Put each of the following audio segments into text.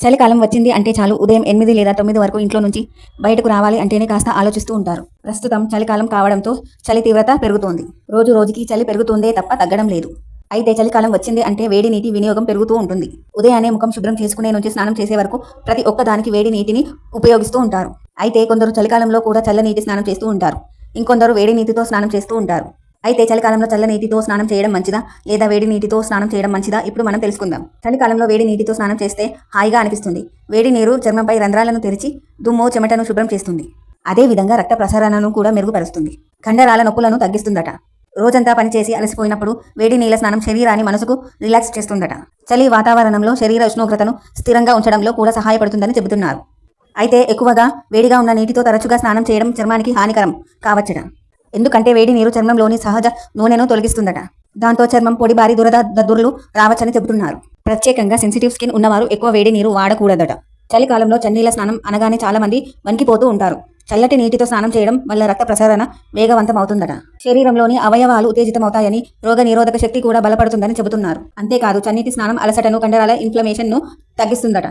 చలికాలం వచ్చింది అంటే చాలు ఉదయం ఎనిమిది లేదా తొమ్మిది వరకు ఇంట్లో నుంచి బయటకు రావాలి అంటేనే కాస్త ఆలోచిస్తూ ఉంటారు. ప్రస్తుతం చలికాలం కావడంతో చలి తీవ్రత పెరుగుతోంది. రోజు రోజుకి చలి పెరుగుతుందే తప్ప తగ్గడం లేదు. అయితే చలికాలం వచ్చింది అంటే వేడి నీటి వినియోగం పెరుగుతూ ఉంటుంది. ఉదయాన్నే ముఖం శుభ్రం చేసుకునే నుంచి స్నానం చేసే వరకు ప్రతి ఒక్కదానికి వేడి నీటిని ఉపయోగిస్తూ ఉంటారు. అయితే కొందరు చలికాలంలో కూడా చల్ల నీటి స్నానం చేస్తూ ఉంటారు. ఇంకొందరు వేడి నీటితో స్నానం చేస్తూ ఉంటారు. అయితే చలికాలంలో చల్ల నీటితో స్నానం చేయడం మంచిదా? లేదా వేడి నీటితో స్నానం చేయడం మంచిదా? ఇప్పుడు మనం తెలుసుకుందాం. చలికాలంలో వేడి నీటితో స్నానం చేస్తే హాయిగా అనిపిస్తుంది. వేడి నీరు చర్మంపై రంధ్రాలను తెరిచి దుమ్ము చెమటను శుభ్రం చేస్తుంది. అదే విధంగా రక్త ప్రసరణను కూడా మెరుగుపరుస్తుంది. కండరాల నొప్పులను తగ్గిస్తుందట. రోజంతా పనిచేసి అలసిపోయినప్పుడు వేడి నీళ్ళ స్నానం శరీరాన్ని మనసుకు రిలాక్స్ చేస్తుందట. చలి వాతావరణంలో శరీర ఉష్ణోగ్రతను స్థిరంగా ఉంచడంలో కూడా సహాయపడుతుందని చెబుతున్నారు. అయితే ఎక్కువగా వేడిగా ఉన్న నీటితో తరచుగా స్నానం చేయడం చర్మానికి హానికరం కావచ్చట. ఎందుకంటే వేడి నీరు చర్మంలోని సహజ నూనెను తొలగిస్తుందట. దాంతో చర్మం పొడి భారీ దురద దద్దుర్లు రావచ్చని చెబుతున్నారు. ప్రత్యేకంగా సెన్సిటివ్ స్కిన్ ఉన్నవారు ఎక్కువ వేడి నీరు వాడకూడదట. చలికాలంలో చన్నీళ్ళ స్నానం అనగానే చాలా మంది వణికిపోతూ ఉంటారు. చల్లటి నీటితో స్నానం చేయడం వల్ల రక్త ప్రసరణ వేగవంతం అవుతుందట శరీరంలోని అవయవాలు ఉత్తేజితమవుతాయని రోగ నిరోధక శక్తి కూడా బలపడుతుందని చెబుతున్నారు. అంతేకాదు చన్నీటి స్నానం అలసటను కండరాల ఇన్ఫ్లమేషన్ను తగ్గిస్తుందట.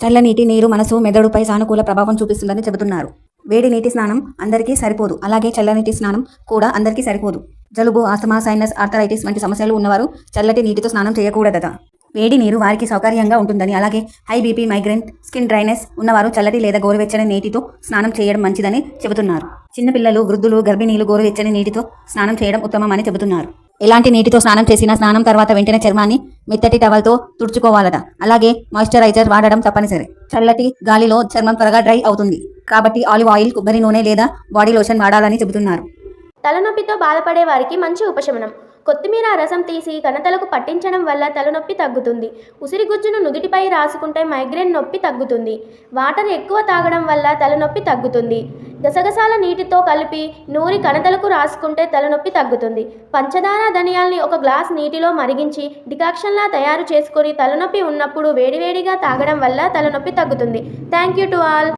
చల్లనీటి నీరు మనసు మెదడుపై సానుకూల ప్రభావం చూపిస్తుందని చెబుతున్నారు. వేడి నీటి స్నానం అందరికీ సరిపోదు. అలాగే చల్లనీటి స్నానం కూడా అందరికీ సరిపోదు. జలుబు ఆస్తమా సైనస్ ఆర్థరైటిస్ వంటి సమస్యలు ఉన్నవారు చల్లటి నీటితో స్నానం చేయకూడదట. వేడి నీరు వారికి సౌకర్యంగా ఉంటుందని అలాగే high BP migraine skin dryness ఉన్నవారు చల్లటి లేదా గోరువెచ్చని నీటితో స్నానం చేయడం మంచిదని చెబుతున్నారు. చిన్నపిల్లలు వృద్ధులు గర్భిణీలు గోరువెచ్చని నీటితో స్నానం చేయడం ఉత్తమమని చెబుతున్నారు. ఎలాంటి నీటితో స్నానం చేసినా స్నానం తర్వాత వెంటనే చర్మాన్ని మెత్తటి టవల్తో తుడుచుకోవాలట. అలాగే మాయిశ్చరైజర్ వాడడం తప్పనిసరి. చల్లటి గాలిలో చర్మం త్వరగా డ్రై అవుతుంది. కాబట్టి ఆలివ్ ఆయిల్ కొబ్బరి నూనె లేదా బాడీ లోషన్ వాడాలని చెబుతున్నారు. తలనొప్పితో బాధపడే వారికి మంచి ఉపశమనం. కొత్తిమీర రసం తీసి కణతలకు పట్టించడం వల్ల తలనొప్పి తగ్గుతుంది. ఉసిరిగుజ్జును నుదుటిపై రాసుకుంటే మైగ్రేన్ నొప్పి తగ్గుతుంది. వాటర్ ఎక్కువ తాగడం వల్ల తలనొప్పి తగ్గుతుంది. గసగసాల నీటితో కలిపి నూరి కణతలకు రాసుకుంటే తలనొప్పి తగ్గుతుంది. పంచదార ధనియాల్ని ఒక గ్లాస్ నీటిలో మరిగించి డికాక్షన్లా తయారు చేసుకొని తలనొప్పి ఉన్నప్పుడు వేడివేడిగా తాగడం వల్ల తలనొప్పి తగ్గుతుంది. Thank you to all.